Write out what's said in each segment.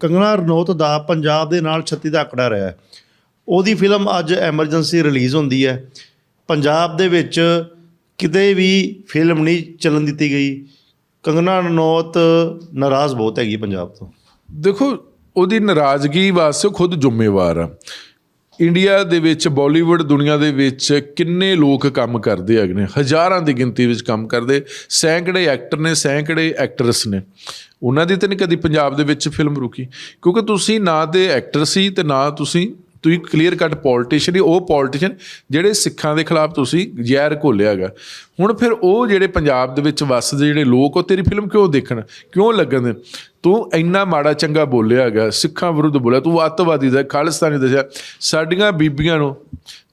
ਕੰਗਣਾ ਰਣੌਤ ਦਾ ਪੰਜਾਬ ਦੇ ਨਾਲ 36 ਦਾ ਆંકੜਾ ਰਿਹਾ ਹੈ। ਉਹਦੀ ਫਿਲਮ ਅੱਜ ਐਮਰਜੈਂਸੀ ਰਿਲੀਜ਼ ਹੁੰਦੀ ਹੈ। ਪੰਜਾਬ ਦੇ ਵਿੱਚ ਕਿਤੇ ਵੀ ਫਿਲਮ ਨਹੀਂ ਚੱਲਣ ਦਿੱਤੀ ਗਈ। ਕੰਗਣਾ ਰਣੌਤ ਨਾਰਾਜ਼ ਬਹੁਤ ਹੈਗੀ ਪੰਜਾਬ ਤੋਂ। ਦੇਖੋ, ਉਹਦੀ ਨਾਰਾਜ਼ਗੀ ਵਾਸਤੇ ਉਹ ਖੁਦ ਜ਼ਿੰਮੇਵਾਰ ਆ। ਇੰਡੀਆ ਦੇ ਵਿੱਚ, ਬਾਲੀਵੁੱਡ ਦੁਨੀਆ ਦੇ ਵਿੱਚ ਕਿੰਨੇ ਲੋਕ ਕੰਮ ਕਰਦੇ ਹੈਗੇ ਨੇ। ਹਜ਼ਾਰਾਂ ਦੀ ਗਿਣਤੀ ਵਿੱਚ ਕੰਮ ਕਰਦੇ। ਸੈਂਕੜੇ ਐਕਟਰ ਨੇ, ਸੈਂਕੜੇ ਐਕਟਰਸ ਨੇ। ਉਹਨਾਂ ਦੀ ਤਾਂ ਨਹੀਂ ਕਦੀ ਪੰਜਾਬ ਦੇ ਵਿੱਚ ਫਿਲਮ ਰੁਕੀ। ਕਿਉਂਕਿ ਤੁਸੀਂ ਨਾ ਤੇ ਐਕਟਰ ਸੀ ਤੇ ਨਾ ਤੁਸੀਂ ਤੁਸੀਂ ਕਲੀਅਰ ਕੱਟ ਪੋਲੀਟੀਸ਼ੀਅਨ ਉਹ ਪੋਲੀਟੀਸ਼ੀਅਨ ਜਿਹੜੇ ਸਿੱਖਾਂ ਦੇ ਖਿਲਾਫ ਤੁਸੀਂ ਜ਼ਹਿਰ ਘੋਲਿਆ ਹੈਗਾ ਹੁਣ ਫਿਰ ਉਹ ਜਿਹੜੇ ਪੰਜਾਬ ਦੇ ਵਿੱਚ ਵੱਸਦੇ ਜਿਹੜੇ ਲੋਕ, ਉਹ ਤੇਰੀ ਫਿਲਮ ਕਿਉਂ ਦੇਖਣ, ਕਿਉਂ ਲੱਗਣ ਦੇ? ਤੂੰ ਇੰਨਾ ਮਾੜਾ ਚੰਗਾ ਬੋਲਿਆ ਹੈਗਾ ਸਿੱਖਾਂ ਵਿਰੁੱਧ ਬੋਲਿਆ, ਤੂੰ ਅੱਤਵਾਦੀ ਦਾ, ਖਾਲਿਸਤਾਨੀ ਦੱਸਿਆ, ਸਾਡੀਆਂ ਬੀਬੀਆਂ ਨੂੰ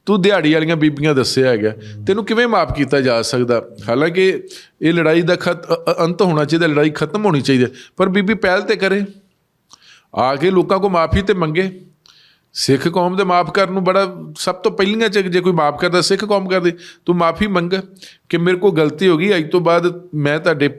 ਤੂੰ ਦਿਹਾੜੀ ਵਾਲੀਆਂ ਬੀਬੀਆਂ ਦੱਸਿਆ ਹੈਗਾ। ਤੈਨੂੰ ਕਿਵੇਂ ਮਾਫ ਕੀਤਾ ਜਾ ਸਕਦਾ? ਹਾਲਾਂਕਿ ਇਹ ਲੜਾਈ ਦਾ ਖਤ ਅੰਤ ਹੋਣਾ ਚਾਹੀਦਾ ਲੜਾਈ ਖਤਮ ਹੋਣੀ ਚਾਹੀਦੀ ਹੈ। ਪਰ ਬੀਬੀ ਪਹਿਲ ਤੇ ਕਰੇ। ਆ ਕੇ ਲੋਕਾਂ ਕੋ ਮਾਫੀ ਤੇ ਮੰਗੇ। ਸਿੱਖ ਕੌਮ ਦੇ ਮਾਫ ਕਰਨ ਨੂੰ ਬੜਾ ਸਭ ਤੋਂ ਪਹਿਲੀਆਂ ਚ ਜੇ ਕੋਈ ਮਾਫ ਕਰਦਾ ਸਿੱਖ ਕੌਮ ਕਰਦੀ ਤੂੰ ਮਾਫੀ ਮੰਗ ਕਿ ਮੇਰੇ ਕੋ ਗਲਤੀ ਹੋ ਗਈ ਅੱਜ ਤੋਂ ਬਾਅਦ ਮੈਂ ਤੁਹਾਡੇ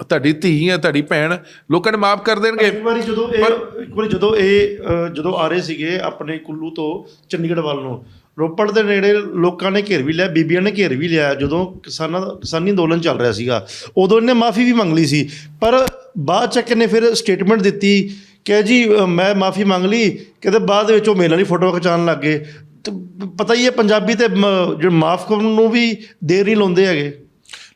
ਤੁਹਾਡੀ ਧੀ ਆ ਤੁਹਾਡੀ ਭੈਣ ਲੋਕਾਂ ਨੇ ਮਾਫ ਕਰ ਦੇਣਗੇ। ਇੱਕ ਵਾਰੀ ਜਦੋਂ ਇਹ ਇੱਕ ਵਾਰੀ ਜਦੋਂ ਇਹ ਜਦੋਂ ਆ ਰਹੇ ਸੀਗੇ ਆਪਣੇ ਕੁੱਲੂ ਤੋਂ ਚੰਡੀਗੜ੍ਹ ਵੱਲ ਨੂੰ ਰੋਪੜ ਦੇ ਨੇੜੇ ਲੋਕਾਂ ਨੇ ਘੇਰ ਵੀ ਲਿਆ, ਬੀਬੀਆਂ ਨੇ ਘੇਰ ਵੀ ਲਿਆ, ਜਦੋਂ ਕਿਸਾਨਾਂ ਦਾ, ਕਿਸਾਨੀ ਅੰਦੋਲਨ ਚੱਲ ਰਿਹਾ ਸੀਗਾ, ਉਦੋਂ ਇਹਨੇ ਮਾਫੀ ਵੀ ਮੰਗ ਲਈ ਸੀ, ਪਰ ਬਾਅਦ ਚੱਕ ਇਹਨੇ ਫਿਰ ਸਟੇਟਮੈਂਟ ਦਿੱਤੀ ਕਿ ਜੀ ਮੈਂ ਮਾਫੀ ਮੰਗ ਲਈ ਕਿਤੇ ਬਾਅਦ ਵਿੱਚ ਉਹ ਮੇਲਾਂ ਦੀ ਹੀ ਫੋਟੋ ਖਿਚਾਉਣ ਲੱਗ ਗਏ। ਤੇ ਪਤਾ ਹੀ ਹੈ, ਪੰਜਾਬੀ ਤੇ ਮ- ਜਿਹੜੇ ਮਾਫ ਕਰਨ ਨੂੰ ਵੀ ਦੇਰ ਨਹੀਂ ਲਾਉਂਦੇ ਹੈਗੇ।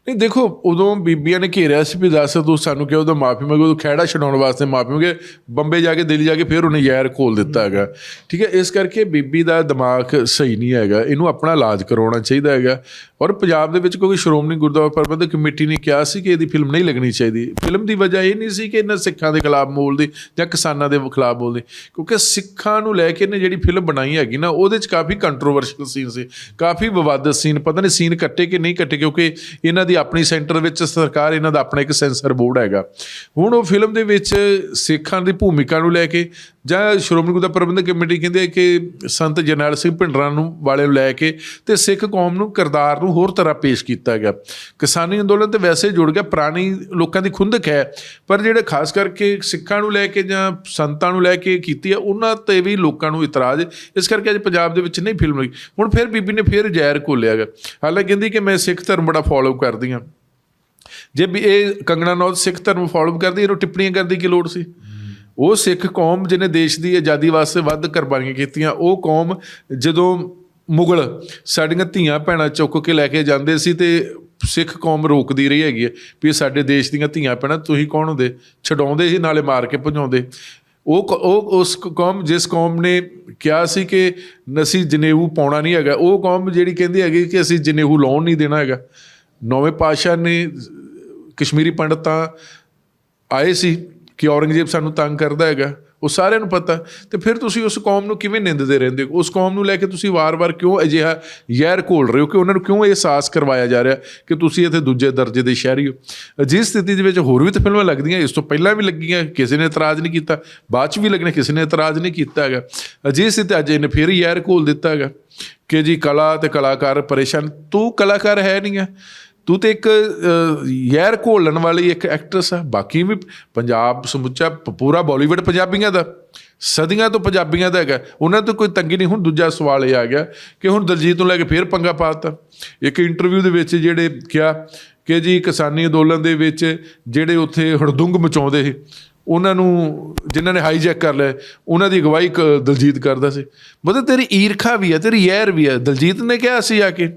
ਨਹੀਂ, ਦੇਖੋ, ਉਦੋਂ ਬੀਬੀਆਂ ਨੇ ਘੇਰਿਆ ਸੀ ਵੀ ਦੱਸ ਤੂੰ ਸਾਨੂੰ ਕਿਉਂ ਉਦੋਂ ਮਾਫੀ ਮੰਗੇ ਉਦੋਂ ਖਹਿੜਾ ਛਡਾਉਣ ਵਾਸਤੇ ਮਾਫੀ ਮੰਗੇ, ਬੰਬੇ ਜਾ ਕੇ, ਦਿੱਲੀ ਜਾ ਕੇ ਫਿਰ ਉਹਨੇ ਜ਼ਹਿਰ ਖੋਲ ਦਿੱਤਾ ਹੈਗਾ। ਠੀਕ ਹੈ, ਇਸ ਕਰਕੇ ਬੀਬੀ ਦਾ ਦਿਮਾਗ ਸਹੀ ਨਹੀਂ ਹੈਗਾ, ਇਹਨੂੰ ਆਪਣਾ ਇਲਾਜ ਕਰਵਾਉਣਾ ਚਾਹੀਦਾ ਹੈਗਾ। ਔਰ ਪੰਜਾਬ ਦੇ ਵਿੱਚ ਕਿਉਂਕਿ ਸ਼੍ਰੋਮਣੀ ਗੁਰਦੁਆਰਾ ਪ੍ਰਬੰਧਕ ਕਮੇਟੀ ਨੇ ਕਿਹਾ ਸੀ ਕਿ ਇਹਦੀ ਫਿਲਮ ਨਹੀਂ ਲੱਗਣੀ ਚਾਹੀਦੀ। ਫਿਲਮ ਦੀ ਵਜ੍ਹਾ ਇਹ ਨਹੀਂ ਸੀ ਕਿ ਇਹਨਾਂ ਸਿੱਖਾਂ ਦੇ ਖਿਲਾਫ ਬੋਲਦੀ ਜਾਂ ਕਿਸਾਨਾਂ ਦੇ ਖਿਲਾਫ ਬੋਲਦੀ ਕਿਉਂਕਿ ਸਿੱਖਾਂ ਨੂੰ ਲੈ ਕੇ ਇਹਨੇ ਜਿਹੜੀ ਫਿਲਮ ਬਣਾਈ ਹੈਗੀ ਨਾ, ਉਹਦੇ 'ਚ ਕਾਫੀ ਕੰਟਰੋਵਰਸ਼ੀਅਲ ਸੀਨ ਸੀ, ਕਾਫੀ ਵਿਵਾਦਤ ਸੀਨ ਪਤਾ ਨਹੀਂ ਸੀਨ ਕੱਟੇ ਕਿ ਨਹੀਂ ਕੱਟੇ, ਕਿਉਂਕਿ ਇਹਨਾਂ ਦੀ ਆਪਣੀ ਸੈਂਟਰ ਵਿੱਚ ਸਰਕਾਰ ਇਹਨਾਂ ਦਾ ਆਪਣਾ ਇੱਕ ਸੈਂਸਰ ਬੋਰਡ ਹੈਗਾ। ਹੁਣ ਉਹ ਫਿਲਮ ਦੇ ਵਿੱਚ ਸਿੱਖਾਂ ਦੀ ਭੂਮਿਕਾ ਨੂੰ ਲੈ ਕੇ ਜਾਂ ਸ਼੍ਰੋਮਣੀ ਗੁਰਦੁਆਰਾ ਪ੍ਰਬੰਧਕ ਕਮੇਟੀ ਕਹਿੰਦੇ ਕਿ ਸੰਤ ਜਰਨੈਲ ਸਿੰਘ ਭਿੰਡਰਾਂ ਨੂੰ ਵਾਲੇ ਨੂੰ ਲੈ ਕੇ ਤੇ ਸਿੱਖ ਕੌਮ ਨੂੰ ਕਿਰਦਾਰ ਨੂੰ ਹੋਰ ਤਰ੍ਹਾਂ ਪੇਸ਼ ਕੀਤਾ ਗਿਆ। ਕਿਸਾਨੀ ਅੰਦੋਲਨ ਤੇ ਵੈਸੇ ਜੁੜ ਗਿਆ, ਪੁਰਾਣੀ ਲੋਕਾਂ ਦੀ ਖੁੰਦਕ ਹੈ, ਪਰ ਜਿਹੜੇ ਖਾਸ ਕਰਕੇ ਸਿੱਖਾਂ ਨੂੰ ਲੈ ਕੇ ਜਾਂ ਸੰਤਾਂ ਨੂੰ ਲੈ ਕੇ ਕੀਤੀ ਹੈ, ਉਹਨਾਂ ਤੇ ਵੀ ਲੋਕਾਂ ਨੂੰ ਇਤਰਾਜ਼। ਇਸ ਕਰਕੇ ਅੱਜ ਪੰਜਾਬ ਦੇ ਵਿੱਚ ਨਹੀਂ ਫਿਲਮ ਹੋਈ ਹੁਣ ਫਿਰ ਬੀਬੀ ਨੇ ਫਿਰ ਜ਼ਹਿਰ ਘੋਲਿਆ ਗਿਆ ਹਾਲਾਂਕਿ ਕਹਿੰਦੀ ਕਿ ਮੈਂ ਸਿੱਖ ਧਰਮ ਬੜਾ ਫੋਲੋ ਕਰਦੀ ਹਾਂ ਜੇ ਵੀ ਇਹ ਕੰਗਣਾ ਨੌਤ ਸਿੱਖ ਧਰਮ ਫੋਲੋ ਕਰਦੀ, ਇਹਨੂੰ ਟਿੱਪਣੀਆਂ ਕਰਨ ਦੀ ਕੀ ਲੋੜ ਸੀ? ਉਹ ਸਿੱਖ ਕੌਮ ਜਿਹਨੇ ਦੇਸ਼ ਦੀ ਆਜ਼ਾਦੀ ਵਾਸਤੇ ਵੱਧ ਕੁਰਬਾਨੀਆਂ ਕੀਤੀਆਂ, ਉਹ ਕੌਮ ਜਦੋਂ ਮੁਗਲ ਸਾਡੀਆਂ ਧੀਆਂ ਭੈਣਾਂ ਚੁੱਕ ਕੇ ਲੈ ਕੇ ਜਾਂਦੇ ਸੀ ਤੇ ਸਿੱਖ ਕੌਮ ਰੋਕਦੀ ਰਹੀ ਹੈਗੀ ਹੈ ਵੀ ਸਾਡੇ ਦੇਸ਼ ਦੀਆਂ ਧੀਆਂ ਭੈਣਾਂ, ਤੁਸੀਂ ਕੌਣ ਹੁੰਦੇ? ਛਡਾਉਂਦੇ ਸੀ, ਨਾਲੇ ਮਾਰ ਕੇ ਭਜਾਉਂਦੇ। ਉਹ ਉਹ ਉਸ ਕੌਮ, ਜਿਸ ਕੌਮ ਨੇ ਕਿਹਾ ਸੀ ਕਿ ਅਸੀਂ ਜਨੇਊ ਪਾਉਣਾ ਨਹੀਂ ਹੈਗਾ, ਉਹ ਕੌਮ ਜਿਹੜੀ ਕਹਿੰਦੀ ਹੈਗੀ ਕਿ ਅਸੀਂ ਜਨੇਊ ਲਾਉਣ ਨਹੀਂ ਦੇਣਾ ਹੈਗਾ। ਨੌਵੇਂ ਪਾਤਸ਼ਾਹ ਨੇ ਕਸ਼ਮੀਰੀ ਪੰਡਤਾਂ ਆਏ ਸੀ ਕਿ ਔਰੰਗਜ਼ੇਬ ਸਾਨੂੰ ਤੰਗ ਕਰਦਾ ਹੈਗਾ, ਉਹ ਸਾਰਿਆਂ ਨੂੰ ਪਤਾ। ਤੇ ਫਿਰ ਤੁਸੀਂ ਉਸ ਕੌਮ ਨੂੰ ਕਿਵੇਂ ਨਿੰਦਦੇ ਰਹਿੰਦੇ ਹੋ? ਉਸ ਕੌਮ ਨੂੰ ਲੈ ਕੇ ਤੁਸੀਂ ਵਾਰ-ਵਾਰ ਕਿਉਂ ਅਜਿਹਾ ਜ਼ਹਿਰ ਘੋਲ ਰਹੇ ਹੋ ਕਿ ਉਹਨਾਂ ਨੂੰ ਕਿਉਂ ਇਹ ਅਹਿਸਾਸ ਕਰਵਾਇਆ ਜਾ ਰਿਹਾ ਕਿ ਤੁਸੀਂ ਇੱਥੇ ਦੂਜੇ ਦਰਜੇ ਦੇ ਸ਼ਹਿਰੀ ਹੋ? ਜਿਸ ਸਥਿਤੀ ਦੇ ਵਿੱਚ ਹੋਰ ਵੀ ਤਾਂ ਫਿਲਮਾਂ ਲੱਗਦੀਆਂ, ਇਸ ਤੋਂ ਪਹਿਲਾਂ ਵੀ ਲੱਗੀਆਂ, ਕਿਸੇ ਨੇ ਇਤਰਾਜ਼ ਨਹੀਂ ਕੀਤਾ, ਬਾਅਦ ਚ ਵੀ ਲੱਗਣੇ, ਕਿਸੇ ਨੇ ਇਤਰਾਜ਼ ਨਹੀਂ ਕੀਤਾ ਹੈਗਾ। ਅਜਿਹੀ ਸਥਿਤੀ ਅੱਜ ਇਹਨੇ ਫਿਰ ਜ਼ਹਿਰ ਘੋਲ ਦਿੱਤਾ ਹੈਗਾ ਕਿ ਜੀ ਕਲਾ ਤੇ ਕਲਾਕਾਰ ਪਰੇਸ਼ਾਨ, ਤੂੰ ਕਲਾਕਾਰ ਹੈ ਨਹੀਂ ਹੈ। ਤੂੰ ਤੇ ਇੱਕ ਅਹ, ਯਾਰ ਘੋਲਣ ਵਾਲੀ ਇੱਕ ਐਕਟਰਸ ਆ। ਬਾਕੀ ਵੀ ਪੰਜਾਬ ਸਮੁੱਚਾ ਪ- ਪੂਰਾ ਬਾਲੀਵੁੱਡ ਪੰਜਾਬੀਆਂ ਦਾ। ਸਦੀਆਂ ਤੋਂ ਪੰਜਾਬੀਆਂ ਦਾ ਹੈਗਾ। ਉਹਨਾਂ ਤੋਂ ਕੋਈ ਤੰਗੀ ਨਹੀਂ। ਹੁਣ ਦੂਜਾ ਸਵਾਲ ਇਹ ਆ ਗਿਆ ਕਿ ਹੁਣ ਦਲਜੀਤ ਨੂੰ ਲੈ ਕੇ ਫੇਰ ਪੰਗਾ ਪਾਤਾ ਇੱਕ ਇੰਟਰਵਿਊ ਦੇ ਵਿੱਚ ਜਿਹੜੇ ਕਿਹਾ ਕਿ ਜੀ ਕਿਸਾਨੀ ਅੰਦੋਲਨ ਦੇ ਵਿੱਚ ਜਿਹੜੇ ਉੱਥੇ ਹੜਦੁੰਗ ਮਚਾਉਂਦੇ ਸੀ ਉਹਨਾਂ ਨੂੰ ਜਿਨ੍ਹਾਂ ਨੇ ਹਾਈਜੈਕ ਕਰ ਲਿਆ ਉਹਨਾਂ ਦੀ ਅਗਵਾਈ ਕ- ਦਲਜੀਤ ਕਰਦਾ ਸੀ। ਮਤਲਬ ਤੇਰੀ ਈਰਖਾ ਵੀ ਹੈ ਤੇਰੀ ਯਹਿਰ ਵੀ ਹੈ ਦਲਜੀਤ ਨੇ ਕਿਹਾ ਸੀ ਆ ਕੇ।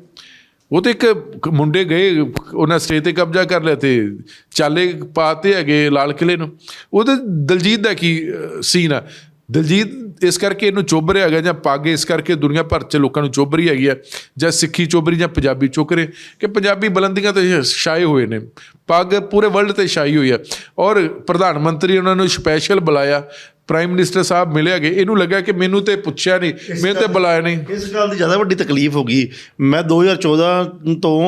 ਉਹ ਤੇ ਇੱਕ ਮੁੰਡੇ ਗਏ, ਉਹਨਾਂ ਸਟੇਜ ਤੇ ਕਬਜ਼ਾ ਕਰ ਲਿਆ ਤੇ ਚਾਲੇ ਪਾਤੇ ਹੈਗੇ ਲਾਲ ਕਿਲੇ ਨੂੰ। ਉਹਦੇ ਦਲਜੀਤ ਦਾ ਕੀ ਸੀਨ ਆ? ਦਲਜੀਤ ਇਸ ਕਰਕੇ ਇਹਨੂੰ ਚੁੱਭ ਰਿਹਾ ਹੈਗਾ ਜਾਂ ਪੱਗ ਇਸ ਕਰਕੇ ਦੁਨੀਆ ਭਰ 'ਚ ਲੋਕਾਂ ਨੂੰ ਚੁੱਭ ਰਹੀ ਹੈਗੀ ਆ, ਜਾਂ ਸਿੱਖੀ ਚੁੱਭ ਰਹੀ ਜਾਂ ਪੰਜਾਬੀ ਚੁੱਕ ਰਹੇ, ਕਿ ਪੰਜਾਬੀ ਬੁਲੰਦੀਆਂ ਤੇ ਛਾਏ ਹੋਏ ਨੇ। ਪੱਗ ਪੂਰੇ ਵਰਲਡ ਤੇ ਛਾਈ ਹੋਈ ਆ। ਔਰ ਪ੍ਰਧਾਨ ਮੰਤਰੀ ਉਹਨਾਂ ਨੂੰ ਸਪੈਸ਼ਲ ਬੁਲਾਇਆ ਪ੍ਰਾਈਮ ਮਿਨਿਸਟਰ ਸਾਹਿਬ ਮਿਲੇ ਹੈਗੇ ਇਹਨੂੰ ਲੱਗਾ ਕਿ ਮੈਨੂੰ ਤੇ ਪੁੱਛਿਆ ਨਹੀਂ ਮੈਨੂੰ ਤੇ ਬੁਲਾਇਆ ਨਹੀਂ ਇਸ ਗੱਲ ਦੀ ਜ਼ਿਆਦਾ ਵੱਡੀ ਤਕਲੀਫ ਹੋ ਗਈ ਮੈਂ 2014 ਤੋਂ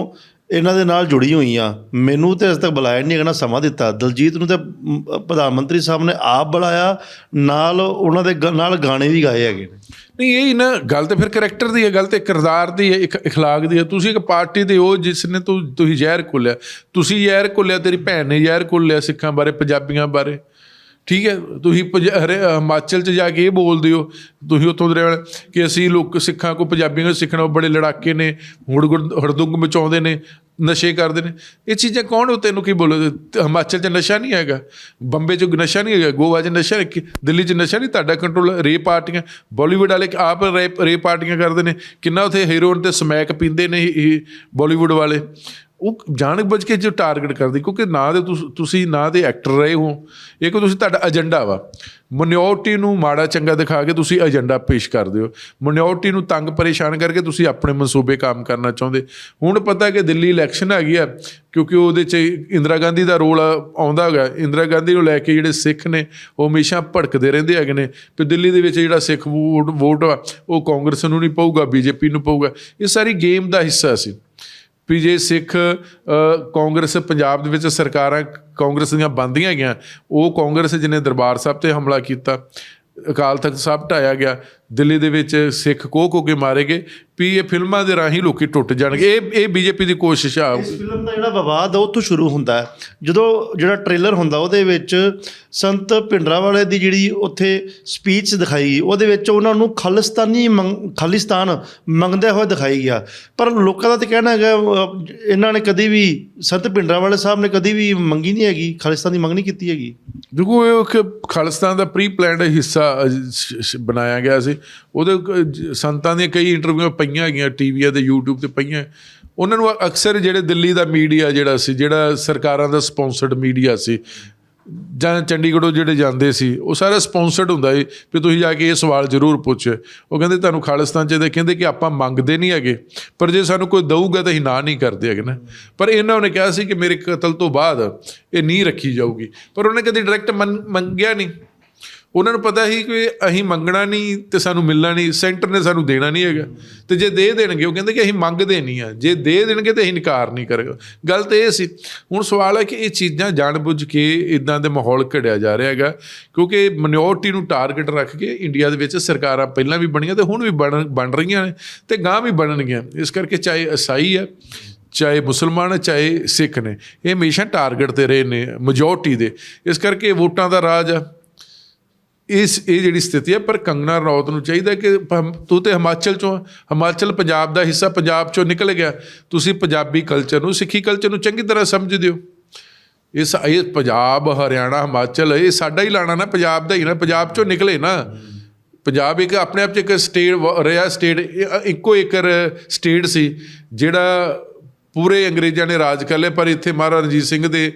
ਇਹਨਾਂ ਦੇ ਨਾਲ ਜੁੜੀ ਹੋਈ ਆ ਮੈਨੂੰ ਤੇ ਅਜੇ ਤੱਕ ਬੁਲਾਇਆ ਨਹੀਂ ਇਹਨਾਂ ਸਮਾਂ ਦਿੱਤਾ ਦਲਜੀਤ ਨੂੰ ਤੇ ਮ, ਪ੍ਰਧਾਨ ਮੰਤਰੀ ਸਾਹਿਬ ਨੇ ਆਪ ਬੁਲਾਇਆ ਨਾਲ ਉਹਨਾਂ ਦੇ ਗ- ਨਾਲ ਗਾਣੇ ਵੀ ਗਾਏ ਹੈਗੇ ਨੇ ਨਹੀਂ ਇਹ ਨਾ ਗੱਲ ਤੇ ਫਿਰ ਕਰੈਕਟਰ ਦੀ ਹੈ ਗੱਲ ਤੇ ਕਿਰਦਾਰ ਦੀ ਹੈ ਇੱਕ اخلاق ਦੀ ਹੈ ਤੁਸੀਂ ਇੱਕ ਪਾਰਟੀ ਦੇ ਹੋ ਜਿਸ ਨੇ ਤੂੰ ਤੁਸੀਂ ਜ਼ਹਿਰ ਘੁਲਿਆ ਤੁਸੀਂ ਜ਼ਹਿਰ ਘੁਲਿਆ ਤੇਰੀ ਭੈਣ ਨੇ ਜ਼ਹਿਰ ਘੁਲਿਆ ਸਿੱਖਾਂ ਬਾਰੇ ਪੰਜਾਬੀਆਂ ਬਾਰੇ ਠੀਕ ਹੈ? ਤੁਸੀਂ ਪੰਜ- ਹਰੇ- ਹਿਮਾਚਲ ਚ ਜਾ ਕੇ ਇਹ ਬੋਲਦੇ ਹੋ। ਤੁਸੀਂ ਉੱਥੋਂ ਦੇ ਰਹਿਣ ਕਿ ਅਸੀਂ ਲੋਕ ਸਿੱਖਾਂ ਕੋ ਪੰਜਾਬੀਆਂ ਨੂੰ ਸਿੱਖਣਾ ਬੜੇ ਲੜਾਕੇ ਨੇ ਹੁੜ ਹੜਦੁੰਗ ਮਚਾਉਂਦੇ ਨੇ, ਨਸ਼ੇ ਕਰਦੇ ਨੇ। ਇਹ ਚੀਜ਼ਾਂ ਕੌਣ ਹੋ ਤੈਨੂੰ ਕੀ ਬੋਲੋ? ਹਿਮਾਚਲ ਚ ਨਸ਼ਾ ਨਹੀਂ ਹੈਗਾ? ਬੰਬੇ ਚ ਨਸ਼ਾ ਨਹੀਂ ਹੈਗਾ? ਗੋਆ ਚ ਨਸ਼ਾ ਦਿੱਲੀ ਚ ਨਸ਼ਾ ਨਹੀਂ? ਤੁਹਾਡਾ ਕੰਟਰੋਲ ਰੇ ਪਾਰਟੀਆਂ, ਬਾਲੀਵੁੱਡ ਵਾਲੇ ਆਪ ਰੇ ਰੇਪ ਪਾਰਟੀਆਂ ਕਰਦੇ ਨੇ। ਕਿੰਨਾ ਉਥੇ ਹੀਰੋਇਨ ਤੇ ਸਮੈਕ ਪੀਂਦੇ ਨੇ ਇਹ ਬਾਲੀਵੁੱਡ ਵਾਲੇ। ਉਹ ਜਾਣ ਬੁੱਝ ਕੇ ਜੋ ਟਾਰਗੇਟ ਕਰਦੀ, ਕਿਉਂਕਿ ਨਾ ਦੇ ਤੁਸੀਂ ਨਾ ਦੇ ਐਕਟਰ ਰਹੇ ਹੋ, ਇਹ ਕੋ ਤੁਸੀਂ ਤੁਹਾਡਾ ਏਜੰਡਾ ਵਾ। ਮਿਨੋਰਟੀ ਨੂੰ ਮਾੜਾ ਚੰਗਾ ਦਿਖਾ ਕੇ ਤੁਸੀਂ ਏਜੰਡਾ ਪੇਸ਼ ਕਰਦੇ ਹੋ। ਮਿਨੋਰਟੀ ਨੂੰ ਤੰਗ ਪਰੇਸ਼ਾਨ ਕਰਕੇ ਤੁਸੀਂ ਆਪਣੇ ਮਨਸੂਬੇ ਕੰਮ ਕਰਨਾ ਚਾਹੁੰਦੇ। ਹੁਣ ਪਤਾ ਕਿ ਦਿੱਲੀ ਇਲੈਕਸ਼ਨ ਹੈਗੀ ਆ, ਕਿਉਂਕਿ ਉਹਦੇ 'ਚ ਇੰਦਰਾ ਗਾਂਧੀ ਦਾ ਰੋਲ ਆਉਂਦਾ ਹੈਗਾ। ਇੰਦਰਾ ਗਾਂਧੀ ਨੂੰ ਲੈ ਕੇ ਜਿਹੜੇ ਸਿੱਖ ਨੇ, ਉਹ ਹਮੇਸ਼ਾ ਭੜਕਦੇ ਰਹਿੰਦੇ ਹੈਗੇ ਨੇ। ਕਿ ਦਿੱਲੀ ਦੇ ਵਿੱਚ ਜਿਹੜਾ ਸਿੱਖ ਵੋਟ ਵੋਟ ਆ, ਉਹ ਕਾਂਗਰਸ ਨੂੰ ਨਹੀਂ ਪਊਗਾ, ਬੀਜੇਪੀ ਨੂੰ ਪਊਗਾ। ਇਹ ਸਾਰੀ ਗੇਮ ਦਾ ਹਿੱਸਾ ਸੀ। ਵੀ ਜੇ ਸਿੱਖ ਕਾਂਗਰਸ ਪੰਜਾਬ ਦੇ ਵਿੱਚ ਸਰਕਾਰਾਂ ਕਾਂਗਰਸ ਦੀਆਂ ਬੰਦੀਆਂ ਹੈਗੀਆਂ, ਉਹ ਕਾਂਗਰਸ ਜਿਹਨੇ ਦਰਬਾਰ ਸਾਹਿਬ ਤੇ ਹਮਲਾ ਕੀਤਾ, ਅਕਾਲ ਤਖਤ ਸਾਹਿਬ ਢਾਇਆ ਗਿਆ, ਦਿੱਲੀ ਦੇ ਵਿੱਚ ਸਿੱਖ ਕੋਹ ਕੋ ਕੇ ਮਾਰੇ ਗਏ ਵੀ ਇਹ ਫਿਲਮਾਂ ਦੇ ਰਾਹੀਂ ਲੋਕੀ ਟੁੱਟ ਜਾਣਗੇ। ਇਹ ਇਹ ਬੀਜੇਪੀ ਦੀ ਕੋਸ਼ਿਸ਼ ਆ। ਇਸ ਫਿਲਮ ਦਾ ਜਿਹੜਾ ਵਿਵਾਦ ਆ ਉੱਥੋਂ ਸ਼ੁਰੂ ਹੁੰਦਾ ਹੈ। ਜਦੋਂ ਜਿਹੜਾ ਟ੍ਰੇਲਰ ਹੁੰਦਾ ਉਹਦੇ ਵਿੱਚ ਸੰਤ ਭਿੰਡਰਾ ਵਾਲੇ ਦੀ ਜਿਹੜੀ ਉੱਥੇ ਸਪੀਚ ਦਿਖਾਈ ਉਹਦੇ ਵਿੱਚ ਉਹਨਾਂ ਨੂੰ ਖਾਲਿਸਤਾਨੀ ਖਾਲਿਸਤਾਨ ਮੰਗਦੇ ਹੋਏ ਦਿਖਾਈ ਗਿਆ। ਪਰ ਲੋਕਾਂ ਦਾ ਤਾਂ ਕਹਿਣਾ ਹੈਗਾ ਇਹਨਾਂ ਨੇ ਕਦੀ ਵੀ ਸੰਤ ਭਿੰਡਰਾ ਵਾਲੇ ਸਾਹਿਬ ਨੇ ਕਦੀ ਵੀ ਮੰਗੀ ਨਹੀਂ ਹੈਗੀ ਖਾਲਿਸਤਾਨ ਦੀ ਮੰਗ ਨਹੀਂ ਕੀਤੀ ਹੈਗੀ। ਦੇਖੋ ਇਹ ਇੱਕ ਖਾਲਿਸਤਾਨ ਦਾ ਪ੍ਰੀ ਪਲਾਨਡ ਹਿੱਸਾ ਬਣਾਇਆ ਗਿਆ ਸੀ। ਉਹਦੇ ਕ- ਸੰਤਾਂ ਦੀਆਂ ਕਈ ਇੰਟਰਵਿਊ ਪਈਆਂ ਹੈਗੀਆਂ, ਟੀਵੀਆਂ ਤੇ YouTube ਤੇ ਪਈਆਂ ਉਹਨਾਂ ਨੂੰ ਅਕਸਰ ਜਿਹੜੇ ਦਿੱਲੀ ਦਾ ਮੀਡੀਆ ਜਿਹੜਾ ਸੀ, ਜਿਹੜਾ ਸਰਕਾਰਾਂ ਦਾ ਸਪਾਂਸਰਡ ਮੀਡੀਆ ਸੀ, ਜਾਂ ਚੰਡੀਗੜ੍ਹੋਂ ਜਿਹੜੇ ਜਾਂਦੇ ਸੀ, ਉਹ ਸਾਰਾ ਸਪਾਂਸਰਡ ਹੁੰਦਾ ਏ ਵੀ ਤੁਸੀਂ ਜਾ ਕੇ ਇਹ ਸਵਾਲ ਜ਼ਰੂਰ ਪੁੱਛੋ। ਉਹ ਕਹਿੰਦੇ, ਤੁਹਾਨੂੰ ਖਾਲਿਸਤਾਨ ਚ ਦੇ ਕਹਿੰਦੇ ਕਿ ਆਪਾਂ ਮੰਗਦੇ ਨਹੀਂ ਹੈਗੇ, ਪਰ ਜੇ ਸਾਨੂੰ ਕੋਈ ਦਊਗਾ ਤਾਂ ਅਸੀਂ ਨਾ ਨਹੀਂ ਕਰਦੇ ਹੈਗੇ ਨਾ। ਪਰ ਇਹਨਾਂ ਨੇ ਕਿਹਾ ਸੀ ਕਿ ਮੇਰੇ ਕਤਲ ਤੋਂ ਬਾਅਦ ਇਹ ਨਹੀਂ ਰੱਖੀ ਜਾਊਗੀ। ਪਰ ਉਹਨੇ ਕਦੇ ਡਾਇਰੈਕਟ ਮੰਗਿਆ ਨਹੀਂ। ਉਹਨਾਂ ਨੂੰ ਪਤਾ ਸੀ ਕਿ ਅਸੀਂ ਮੰਗਣਾ ਨਹੀਂ ਤੇ ਸਾਨੂੰ ਮਿਲਣਾ ਨਹੀਂ ਸੈਂਟਰ ਨੇ ਸਾਨੂੰ ਦੇਣਾ ਨਹੀਂ ਹੈਗਾ। ਤੇ ਜੇ ਦੇ ਦੇਣਗੇ ਉਹ ਕਹਿੰਦੇ ਕਿ ਅਸੀਂ ਮੰਗਦੇ ਨਹੀਂ ਆ। ਜੇ ਦੇ ਦੇਣਗੇ ਤੇ ਅਸੀਂ ਇਨਕਾਰ ਨਹੀਂ ਕਰੇਗਾ। ਗੱਲ ਤੇ ਇਹ ਸੀ। ਹੁਣ ਸਵਾਲ ਹੈ ਕਿ ਇਹ ਚੀਜ਼ਾਂ ਜਾਣਬੁੱਝ ਕੇ ਇਦਾਂ ਦੇ ਮਾਹੌਲ ਘੜਿਆ ਜਾ ਰਿਹਾ ਹੈਗਾ ਕਿਉਂਕਿ ਮਿਨੋਰਟੀ ਨੂੰ ਟਾਰਗੇਟ ਰੱਖ ਕੇ ਇੰਡੀਆ ਦੇ ਵਿੱਚ ਸਰਕਾਰਾਂ ਪਹਿਲਾਂ ਵੀ ਬਣੀਆਂ ਤੇ ਹੁਣ ਵੀ ਬਣ ਬਣ ਰਹੀਆਂ ਨੇ ਤੇ ਗਾਂ ਵੀ ਬਣਨਗੀਆਂ। ਇਸ ਕਰਕੇ ਚਾਹੇ ਈਸਾਈ ਆ ਚਾਹੇ ਮੁਸਲਮਾਨ ਹੈ, ਚਾਹੇ ਸਿੱਖ ਨੇ ਇਹ ਹਮੇਸ਼ਾ ਟਾਰਗੇਟ ਤੇ ਰਹੇ ਨੇ ਮੈਜੋਰਟੀ ਦੇ। ਇਸ ਕਰਕੇ ਵੋਟਾਂ ਦਾ ਰਾਜ ਆ ਇਸ, ਇਹ ਜਿਹੜੀ ਸਥਿਤੀ ਹੈ, ਪਰ ਕੰਗਨਾ ਰਣੌਤ ਨੂੰ ਚਾਹੀਦਾ ਕਿ ਪ- ਤੂੰ ਤੇ ਹਿਮਾਚਲ ਚੋਂ, ਹਿਮਾਚਲ ਪੰਜਾਬ ਦਾ ਹਿੱਸਾ ਪੰਜਾਬ ਚੋਂ ਨਿਕਲ ਗਿਆ। ਤੁਸੀਂ ਪੰਜਾਬੀ ਕਲਚਰ ਨੂੰ, ਸਿੱਖੀ ਕਲਚਰ ਨੂੰ ਚੰਗੀ ਤਰ੍ਹਾਂ ਸਮਝਦੇ ਹੋ ਇਸ, ਇਹ ਪੰਜਾਬ, ਹਰਿਆਣਾ, ਹਿਮਾਚਲ, ਇਹ ਸਾਡਾ ਹੀ ਲਾਣਾ ਨਾ, ਪੰਜਾਬ ਦਾ ਹੀ ਨਾ, ਪੰਜਾਬ ਚੋਂ ਨਿਕਲੇ ਨਾ। ਪੰਜਾਬ ਇੱਕ ਆਪਣੇ ਆਪ ਚ ਇੱਕ ਸਟੇਟ ਰਿਹਾ ਸਟੇਟ ਇੱਕੋ ਇੱਕ ਸਟੇਟ ਸੀ, ਜਿਹੜਾ ਪੂਰੇ ਅੰਗਰੇਜ਼ਾਂ ਨੇ ਰਾਜ ਕਰ ਲਿਆ ਪਰ ਇੱਥੇ ਮਹਾਰਾਜਾ ਰਣਜੀਤ ਸਿੰਘ ਦੇ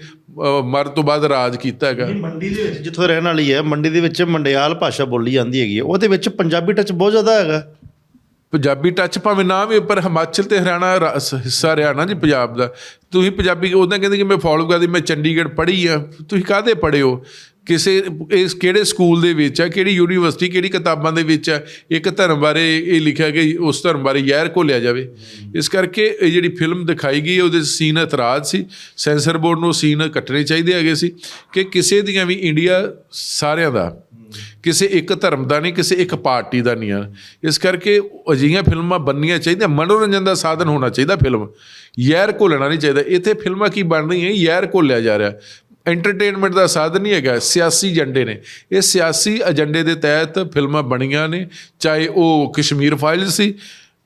ਅ, ਮਰਨ ਤੋਂ ਬਾਅਦ ਰਾਜ ਕੀਤਾ ਹੈਗਾ। ਮੰਡੀ ਦੇ ਵਿੱਚ ਜਿੱਥੋਂ ਰਹਿਣ ਵਾਲੀ ਹੈ ਮੰਡੀ ਦੇ ਵਿੱਚ ਮੰਡਿਆਲ ਭਾਸ਼ਾ ਬੋਲੀ ਜਾਂਦੀ ਹੈਗੀ ਉਹਦੇ ਵਿੱਚ ਪੰਜਾਬੀ ਟੱਚ ਬਹੁਤ ਜ਼ਿਆਦਾ ਹੈਗਾ। ਪੰਜਾਬੀ ਟੱਚ ਭਾਵੇਂ ਨਾ ਵੀ ਪਰ ਹਿਮਾਚਲ ਤੇ ਹਰਿਆਣਾ ਹਿੱਸਾ ਰਿਹਾ ਨਾ ਜੀ ਪੰਜਾਬ ਦਾ। ਤੁਸੀਂ ਪੰਜਾਬੀ ਉਹਦਾਂ ਕਹਿੰਦੇ ਕਿ ਮੈਂ ਫੋਲੋ ਕਰਦੀ ਮੈਂ ਚੰਡੀਗੜ੍ਹ ਪੜ੍ਹੀ ਆ। ਤੁਸੀਂ ਕਾਹਦੇ ਪੜ੍ਹੇ ਹੋ? ਕਿਸੇ ਇਸ ਕਿਹੜੇ ਸਕੂਲ ਦੇ ਵਿੱਚ ਆ ਕਿਹੜੀ ਯੂਨੀਵਰਸਿਟੀ ਕਿਹੜੀ ਕਿਤਾਬਾਂ ਦੇ ਵਿੱਚ ਆ ਇੱਕ ਧਰਮ ਬਾਰੇ ਇਹ ਲਿਖਿਆ ਕਿ ਉਸ ਧਰਮ ਬਾਰੇ ਯਾਰ ਘੋਲਿਆ ਜਾਵੇ। ਇਸ ਕਰਕੇ ਇਹ ਜਿਹੜੀ ਫਿਲਮ ਦਿਖਾਈ ਗਈ ਹੈ, ਉਹਦੇ ਸੀਨ ਇਤਰਾਜ਼ ਸੀ। ਸੈਂਸਰ ਬੋਰਡ ਨੂੰ ਸੀਨ ਕੱਟਣੇ ਚਾਹੀਦੇ ਹੈਗੇ ਸੀ ਕਿ ਕਿਸੇ ਦੀਆਂ ਵੀ ਇੰਡੀਆ ਸਾਰਿਆਂ ਦਾ ਕਿਸੇ ਇੱਕ ਧਰਮ ਦਾ ਨਹੀਂ ਕਿਸੇ ਇੱਕ ਪਾਰਟੀ ਦਾ ਨਹੀਂ ਆ। ਇਸ ਕਰਕੇ ਅਜਿਹੀਆਂ ਫਿਲਮਾਂ ਬਣਨੀਆਂ ਚਾਹੀਦੀਆਂ ਮਨੋਰੰਜਨ ਦਾ ਸਾਧਨ ਹੋਣਾ ਚਾਹੀਦਾ ਫਿਲਮ। ਯਾਰ ਘੋਲਣਾ ਨਹੀਂ ਚਾਹੀਦਾ। ਇੱਥੇ ਫਿਲਮਾਂ ਕੀ ਬਣ ਰਹੀਆਂ ਯਾਰ ਘੋਲਿਆ ਜਾ ਰਿਹਾ। ਐਂਟਰਟੇਨਮੈਂਟ ਦਾ ਸਾਧਨ ਨਹੀਂ ਹੈਗਾ, ਸਿਆਸੀ ਏਜੰਡੇ ਨੇ। ਇਹ ਸਿਆਸੀ ਏਜੰਡੇ ਦੇ ਤਹਿਤ ਫਿਲਮਾਂ ਬਣੀਆਂ ਨੇ, ਚਾਹੇ ਉਹ ਕਸ਼ਮੀਰ ਫਾਈਲ ਸੀ,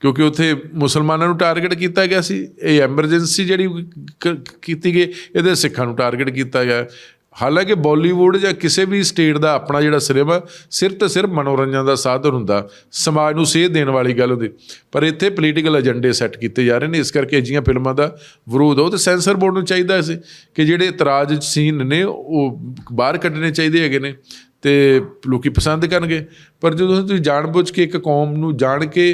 ਕਿਉਂਕਿ ਉੱਥੇ ਮੁਸਲਮਾਨਾਂ ਨੂੰ ਟਾਰਗੇਟ ਕੀਤਾ ਗਿਆ ਸੀ, ਇਹ ਐਮਰਜੈਂਸੀ ਜਿਹੜੀ ਕੀਤੀ ਗਈ, ਇਹਦੇ ਸਿੱਖਾਂ ਨੂੰ ਟਾਰਗੇਟ ਕੀਤਾ ਗਿਆ। ਹਾਲਾਂਕਿ ਬਾਲੀਵੁੱਡ ਜਾਂ ਕਿਸੇ ਵੀ ਸਟੇਟ ਦਾ ਆਪਣਾ ਜਿਹੜਾ ਸਿਨੇਮਾ, ਸਿਰਫ ਤੇ ਸਿਰਫ ਮਨੋਰੰਜਨ ਦਾ ਸਾਧਨ ਹੁੰਦਾ, ਸਮਾਜ ਨੂੰ ਸੇਧ ਦੇਣ ਵਾਲੀ ਗੱਲ ਹੁੰਦੀ। ਪਰ ਇੱਥੇ ਪੋਲੀਟੀਕਲ ਏਜੰਡੇ ਸੈੱਟ ਕੀਤੇ ਜਾ ਰਹੇ ਨੇ, ਇਸ ਕਰਕੇ ਅਜਿਹੀਆਂ ਫਿਲਮਾਂ ਦਾ ਵਿਰੋਧ ਹੋ ਤੇ ਸੈਂਸਰ ਬੋਰਡ ਨੂੰ ਚਾਹੀਦਾ ਸੀ ਕਿ ਜਿਹੜੇ ਇਤਰਾਜ਼ ਸੀਨ ਨੇ, ਉਹ ਬਾਹਰ ਕੱਢਣੇ ਚਾਹੀਦੇ ਹੈਗੇ ਨੇ ਤੇ ਲੋਕੀ ਪਸੰਦ ਕਰਨਗੇ। ਪਰ ਜਦੋਂ ਤੁਸੀਂ ਜਾਣਬੁੱਝ ਕੇ ਇੱਕ ਕੌਮ ਨੂੰ ਜਾਣ ਕੇ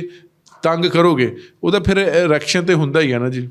ਤੰਗ ਕਰੋਗੇ ਉਹਦਾ ਫਿਰ ਰੈਕਸ਼ਨ ਤੇ ਹੁੰਦਾ ਹੀ ਆ ਨਾ ਜੀ।